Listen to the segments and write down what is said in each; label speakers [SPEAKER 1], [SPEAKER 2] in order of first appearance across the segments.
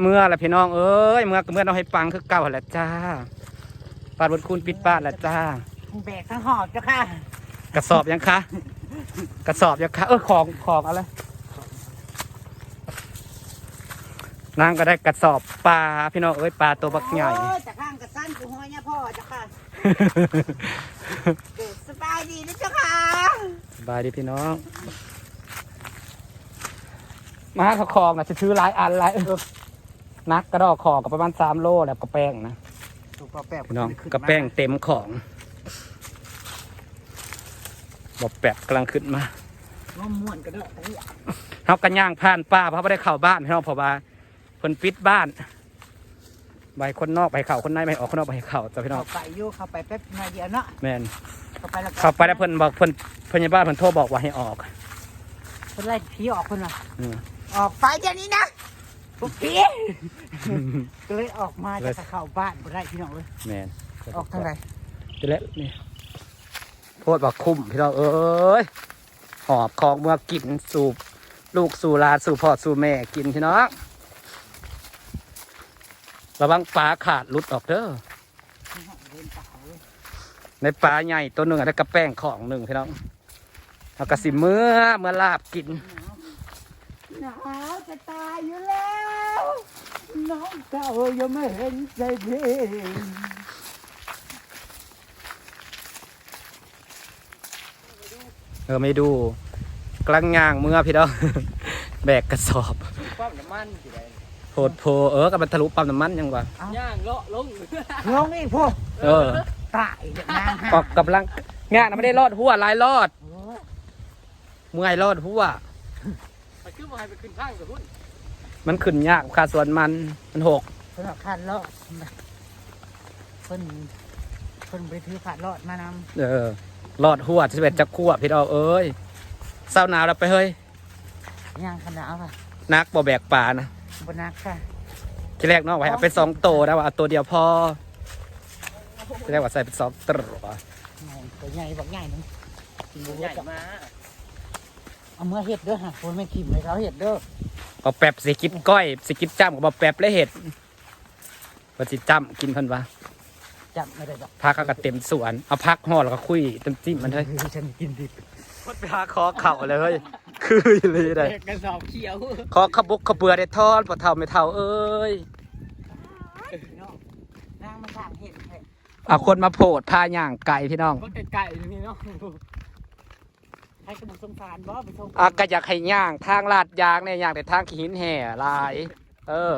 [SPEAKER 1] เมื่อละพี่น้องเอ้ยเมื่อก็เมื่อเราให้ปังคือเก่าแหละจ้าปาดบนคูณปิดบ้านแล้วจ้า
[SPEAKER 2] แบกทั้งหอบเจ้าค่ะ
[SPEAKER 1] กระสอบยังคะกระสอบยังคะเออของของอะไรนางก็ได้กระสอบปลาพี่น้องเอ้ยปลาตัวบักใหญ่
[SPEAKER 2] โอ้ยแต่ข้างกระสั้นกูหัวเนี่ยพ่อเจ้าค่ะเกิดสบายดีนะเจ้าค่ะ
[SPEAKER 1] สบายดีพี่น้อง มาหาเขาของนะจะซื้อหลายอันหลายเออ นักกระดอกของกับประมาณสามโลแล้วก็แป้งนะ
[SPEAKER 2] ถูกปลาแป๊บ
[SPEAKER 1] พี่น้องกระแป้งเต็มของบอกแปะกำลังขึ้นมา
[SPEAKER 2] ว่าม่วนกระเดาะกระเดี่ย
[SPEAKER 1] เขากันย่างผ่านป้าเพราะไม่ได้เข้าบ้านพี่น้องเพราะว่าเพิ่นปิดบ้านใบคนนอกใบเข่าคนในใบออกคนนอกใบเข่าจ้ะพี่น้อง
[SPEAKER 2] เข้าไปอยู่เข้าไปแป๊บหน่อยเดียวเนาะ
[SPEAKER 1] แมน
[SPEAKER 2] เข้าไปแล้วก็
[SPEAKER 1] เข้าไปแล้วเพิ่นบอกเพิ่นพยาบาลเพิ่นโทรบอกว่าให้ออก
[SPEAKER 2] เพิ่นไล่ผีออกคนละ
[SPEAKER 1] อืม
[SPEAKER 2] ออกไปเดี๋ยวนี้นะ พวกผีก็เลยออกมาจะเข้าบ้านบ่ได้พี่น้องเลย
[SPEAKER 1] แมน
[SPEAKER 2] ออกทางไหน
[SPEAKER 1] จะเละนี่โทษบอกคุ้มพี่น้องเอ้ยหอบของเมื่อกินสูบลูกสู่หลานสู่พ่อสู่แม่กินพี่น้องระวังปลาขาดหลุดออกเด้อ
[SPEAKER 2] เดินป่าเลย
[SPEAKER 1] ในปลาใหญ่ตัวหนึ่งแล้วก็แป้งของหนึ่งพี่น้องเอากระสิเมื่อเมื่อลาบกิน
[SPEAKER 2] หนาวจะตายอยู่แล้ว น้องเจ้ายังไม่เห็นใจเพลง
[SPEAKER 1] เออไม่ดูกลางย่างเมื่อพี่น้อง แบกกระสอบ
[SPEAKER 3] ปั๊มน้ำมันสิได้
[SPEAKER 1] โพดโพเออกับมันทะลุปั๊มน้ำมันยังวะ
[SPEAKER 3] ย่างเลาะลง
[SPEAKER 2] ลงอีกพวก
[SPEAKER 1] เออ
[SPEAKER 2] ตายเดี๋ยวนาง
[SPEAKER 1] ออกกำลังงานน่ะไม่ได้รอดหัวหลายรอด
[SPEAKER 2] โอ้ย
[SPEAKER 1] เมื่อยรอดหัว
[SPEAKER 3] ไปขึ้นมาให้ไปขึ้นข้างกับพุ่น
[SPEAKER 1] มันขึ้นยากค่าส่วนมันมันหก
[SPEAKER 2] เพิ่นเอาขาดรอดเพิ่นเพิ่นไปถือขาดรอดมาน
[SPEAKER 1] เออรอดหัวสิบเอ็ดจะขวบพี่น้องเอ้ยเศร้าหนาวแล้วไปเฮ้ยำ
[SPEAKER 2] ย่างขนาดค่ะ
[SPEAKER 1] นักบ่แบกป่านะ
[SPEAKER 2] บนักค่ะ
[SPEAKER 1] ทีแรกน้องไว้เอาไปสองโตนะว่าเอาตัวเดียวพอทีแรกว่าใส่เป็นสองตัว
[SPEAKER 2] โอ้ยตัวใหญ่บอกใหญ่นึงกิน
[SPEAKER 3] ตัว
[SPEAKER 2] บ่
[SPEAKER 3] ใหญ่
[SPEAKER 2] จับ
[SPEAKER 3] มา
[SPEAKER 2] เอาเมื่อเห็ดเด้อฮะคนไม่กินเลยเขาเห็ดเด้อ
[SPEAKER 1] เอาแป๊บสิกินก้อยสิกินจ้ำกับเอาแป๊บและเห็ดว่าสิจ้ำกินเพิ่นวะ
[SPEAKER 2] จับไม่ได้ดอก
[SPEAKER 1] พักก็เต็มสวนเอาพักห่อแล้วก็คุยเต็มจิ้มมันเฮ้ย
[SPEAKER 2] ฉันกินดิบ
[SPEAKER 1] มันไปหาคอเข่าเลยเฮ้ยคือเลยได้
[SPEAKER 3] เด็กกระสอบเขียว
[SPEAKER 1] คอขบุกขเบือได้ทอดปะเท่าไม่เท่าเอ้ย
[SPEAKER 2] พี่น้องนางมันทางเห็ดให้
[SPEAKER 1] เอาคนมาโพดพาย่างไก่พี่น้อง
[SPEAKER 3] ก็ไก่ๆนี่เนาะ
[SPEAKER 2] ให้กระบุกสงสารบ่ไปส่ง
[SPEAKER 1] อากะอยากให้ย่างทางลาดยางเนี่ยย่างแต่ทางขี้หินแห่หลาย เออ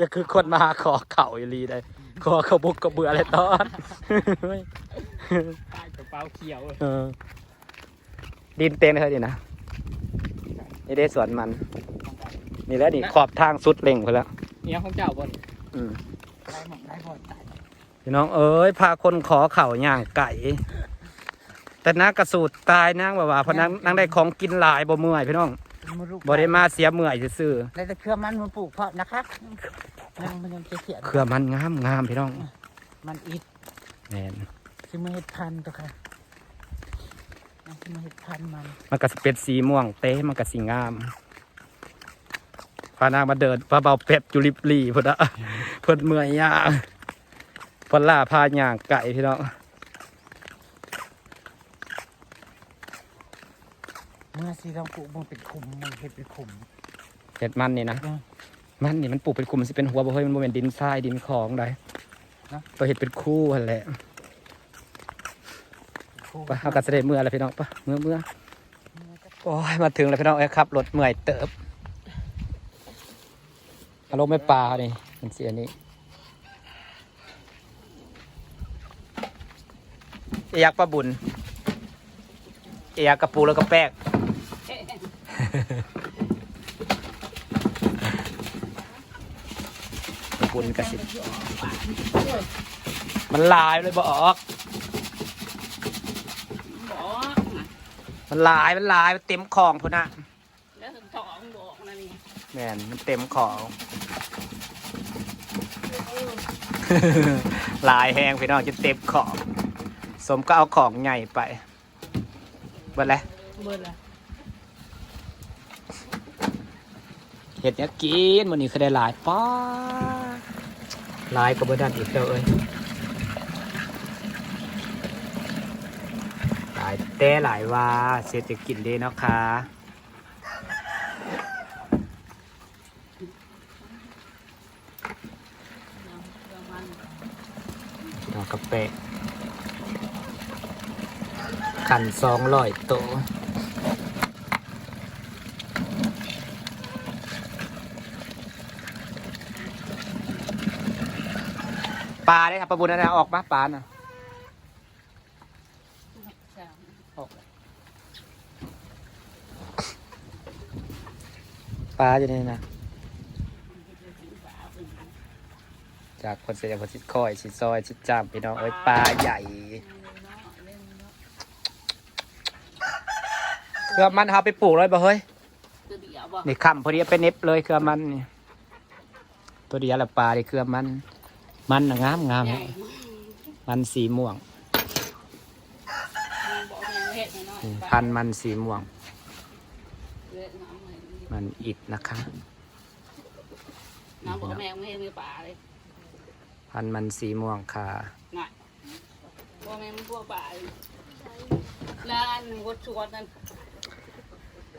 [SPEAKER 1] จะคือคนมาหาขอเข่าอีหลีได้ขอขบุกขเบืออะไรตอน
[SPEAKER 3] ใต้กระเป๋าเขียว
[SPEAKER 1] เออดินเต็มเลยดินะนี่ได้สวนมัน นี่แหล้วนี่ขอบทางสุดเล่งไปแล้ว
[SPEAKER 3] เนี่ยของเจ้าบน
[SPEAKER 1] อืม
[SPEAKER 2] ได้หมดได้หมดตาย
[SPEAKER 1] พี่น้องเอ้ยพาคนขอเข่าย่างไก่ แต่นางกระสูดตายนางแบบว่าเพราะนางนางได้ของกินหลายบ่เมื่อยพี่น้อง
[SPEAKER 2] มาลูก
[SPEAKER 1] บ่ได้มาเสียเมื่อยซื่อ
[SPEAKER 2] ได้แต่เครือมันมันปลูกเพาะนะคะนางมันยังเขียน
[SPEAKER 1] ๆเครือมันงามงามพี่น้อง
[SPEAKER 2] มันอิด
[SPEAKER 1] แม่น
[SPEAKER 2] คือมาเห็ดพันธุ์ตัวค่ะนางคือมาเห็ดพันธุ์มัน
[SPEAKER 1] มันก็สิเป็นสีม่วงเต้มันก็สีงามพานางมาเดินพาเบาเป็ดจุลิบลีพุ่นอะเพิ่นเมื่อยย่างเพิ่นล่าพาย่างไก่พี่น้อง
[SPEAKER 2] เมื่อสีเราปลูกมันเป็นขุมมันเห็ดเป็นขุม
[SPEAKER 1] เห็ดมันนี่นะ
[SPEAKER 2] อืม
[SPEAKER 1] มันนี่มันปลูกเป็นคุมมันสิเป็นหัวบ่เฮ้ยมันบ่เป็นดินทรายดินของใด
[SPEAKER 2] นะ
[SPEAKER 1] ตัวเห็ดเป็นคู่หั่นแหละ
[SPEAKER 2] ขุม
[SPEAKER 1] ไปเอากันเสด็จเมื่อแล้วพี่น้องปะเมื่อเมื่อโอ้ยมาถึงแล้วพี่น้องเอ้ยครับรถเมื่อยเติบอารมณ์ไม่ปลานี่มันเสียนี้เอียกปลาบุญเอียกกระปูแล้วก็แป้งก ระปุนกระสิมันลายเลยบอก
[SPEAKER 3] บอก
[SPEAKER 1] มันหลายมันหลายมันเต็มของพุ่นนะ
[SPEAKER 3] แล้วถองบอกนะนี่
[SPEAKER 1] แมนมันเต็มของหลายแหงพี่น้องจะเต็มของ สมก็เอาของใหญ่ไปเบิดเลย
[SPEAKER 3] เบิดละ
[SPEAKER 1] เห็ดเนี้ยกินมันนี้คือได้หลายป้าหลายก็บ่ดันอีกเด้อเอ้ยหลายแต่หลายว่าเสร็จะกินเด้เนาะค่ะดอกกระเปะขันสองร้อยโตว ปลาได้ครับประบุญนะออกมาปลาน่ะออกปลาอยู่นี่นะจากคนเสียคนชิดคอยชิดซอยชิดจามพี่น้องเอ้ยปลาใหญ่เครือมันเอาไปปลูกเลยบ่เฮ้ย
[SPEAKER 3] ตัวเดียวบ่
[SPEAKER 1] นี่คำพอดีเอาไปเน็บเลยเครือมันนี่ตัวเดียวละปลาดิเครือมัน มันน่ะงามงาม
[SPEAKER 3] ใหญ่
[SPEAKER 1] มันสีม่วง
[SPEAKER 3] บอกแม่เฮ็ดให้น้อย
[SPEAKER 1] นี่พันธุ์มันสีม่วง
[SPEAKER 3] เล็ดน้ำเลย
[SPEAKER 1] มันอิดนะคะ
[SPEAKER 3] น้ำบอกแม่ไม่เฮ็ดมือป่าเลย
[SPEAKER 1] พันธุ์มันสีม่วงค่ะ
[SPEAKER 3] น่ะบอกแม่มันพวกป่าเลยแล้วอันวัดชวดนั่น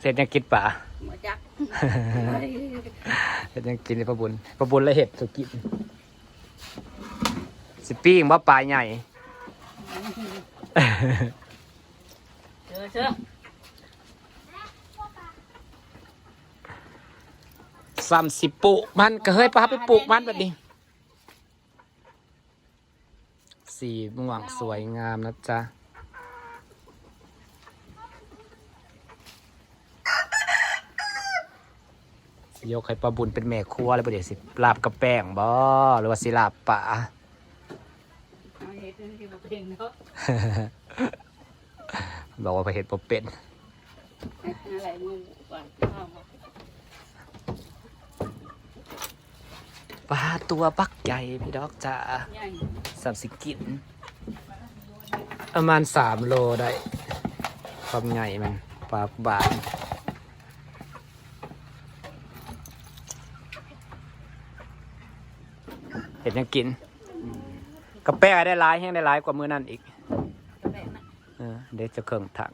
[SPEAKER 1] เสร็จยังกินป่า
[SPEAKER 3] มาจัก
[SPEAKER 1] เห็ดยังกินในประบุญประบุญและเห็ดสุกิน สิปิ้งว่าปลาใหญ่
[SPEAKER 3] เจอเชื่อ
[SPEAKER 1] สามสิบปลูกมันก็เฮ้ยปลาไปปลูกมันแบบนี้ สีม่วงสวยงามนะจ๊ะสิยกให้ปลาบุญเป็นแม่ครัวแล้วประเดี๋ยวสิลาบกระแป้งบ่หรือว่าสิลาบป่า
[SPEAKER 3] เอาเฮ็ด ที่บ่เป็นเนาะ
[SPEAKER 1] บอกว่าไปเห็ดปเป็น
[SPEAKER 3] อะไรมึงก่อนข้าวมา
[SPEAKER 1] ปลาตัวบักใหญ่พี่ดอกจ้า
[SPEAKER 3] ใหญ่
[SPEAKER 1] สามสิกินประมาณสามโลได้ ความใหญ่มันปลาบานเห็ดยังกิน กระแป้ได้ร้ายแห้งได้ร้ายกว่ามือนั่นอีก
[SPEAKER 3] กระแบกน่ะ
[SPEAKER 1] เออเดี๋ยวจะเครื่องถัง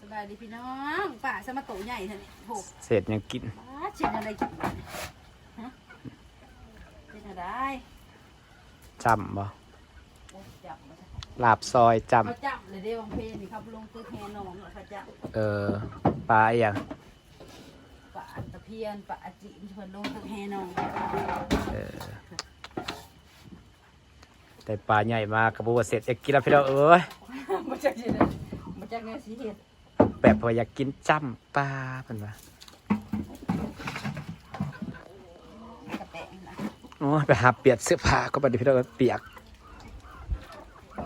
[SPEAKER 3] สบายดีพี่น้องป่าสมาโตใหญ่เท่านี้โห
[SPEAKER 1] เสร็จยังกิน
[SPEAKER 3] ป้าเช่นอะไรกินบ้างฮะเป็นอะไร
[SPEAKER 1] จำบ่
[SPEAKER 3] โอ้จับมาซะ
[SPEAKER 1] ลาบซอยจ
[SPEAKER 3] เขาจับเลยเด้วังเพลนี่ครับลงตึกแฮนองเหรอเขาจับำ
[SPEAKER 1] เออปลาอหย่าง
[SPEAKER 3] ป่าตะเพียนป่าจีนเพิ่นลงตึกแฮนอง
[SPEAKER 1] เออ แต่ปลาใหญ่มากกระบัวาเสร็จจะกินแล้วพี่เราเอ้ย
[SPEAKER 3] มาจากที่ไหนมาจากแนวสีเห็ด
[SPEAKER 1] แบบว่าอยากกินจ้ำปลาเป็นว่า
[SPEAKER 3] กระแปงนะ
[SPEAKER 1] โอ้ยไปหาเปียกเสื้อผ้าก็ไปดิพี่เราเปียก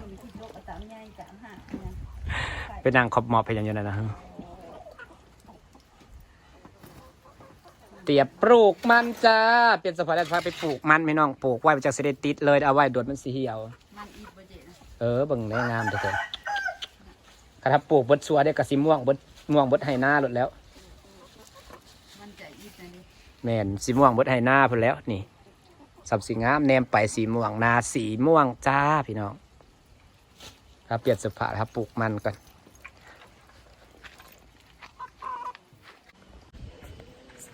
[SPEAKER 3] มีที่โลกสามใหญ่สามห้าเนี่ย
[SPEAKER 1] ไปนั่งขอบหมอบไปอย่างนี้นะนะ เตียบปลูกมันจ้า เปลี่ยนสภาพแล้วพาไปปลูกมันไม่น้องปลูกไว้มันจะเสด็ติดเลยเอาไว้โดดมันสีเหี่ยว
[SPEAKER 3] มันอีกบ่เจนะ
[SPEAKER 1] เออเบิ่งได้งามเด้อเถอะกระทับปลูกบดชัวได้กระสีม่วงบดม่วงบดไห้หน้าหลดแล้ว
[SPEAKER 3] มันจะอีกนะนี่
[SPEAKER 1] แม่นสีม่วงบดไห้หน้าพุ่นแล้วนี่สับสีงามแนมไปสีม่วงนาสีม่วงจ้าพี่น้อง ครับเปลี่ยนสื้อผ้าครับปลูกมันก่อน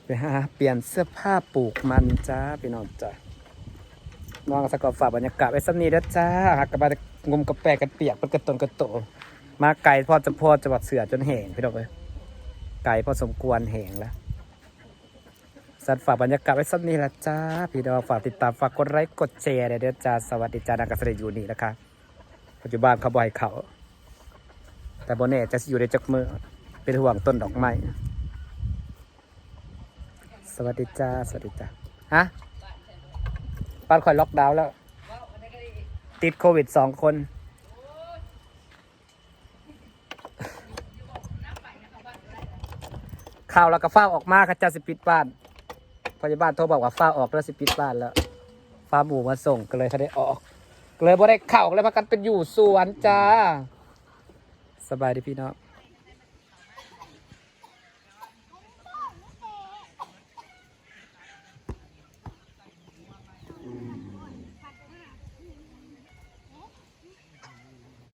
[SPEAKER 1] ไปหาเปลี่ยนเสื้อผ้าปลูกมันจ้าพี่น้องจ้าน้องสกอฝากบรรยากาศไว้สักนี้นะจ้าหากกระบางมกระแปกันเปียกเป็นกระตนกระโต มาไกลพอจะพอจังหวัดเสือจนแห้งพี่น้องเอ้ยไกลพอสมควรแห้งแล้วสัตว์ฝากบรรยากาศไว้สักนี้ละจ้าพี่น้องฝากติดตามฝากกดไลค์กดแชร์เด้อจ้าสวัสดีจ้านางเกษตรอยู่นี่นะคะปัจจุบันเขาบ่อยเขา แต่บนเน่จะอยู่ในจักมือเป็นห่วงต้นดอกไม้ สวัสดีจ้า สวัสดีจ้าฮะป้านคอยล็อกดาวน์แล้ว ติดโควิดสองคน ข่าวแล้วก็ฟ้าออกมาค่ะจะสิปิดบ้านพยาบาลโทรบอกว่าฟ้าออกแล้วสิปิดบ้านแล้ว ฟ้าหมูมาส่งก็เลยเขาได้ออกก็เลยบ่ได้เข้าก็เลยพากันเป็นอยู่สวนจ้า สบายดีพี่น้อง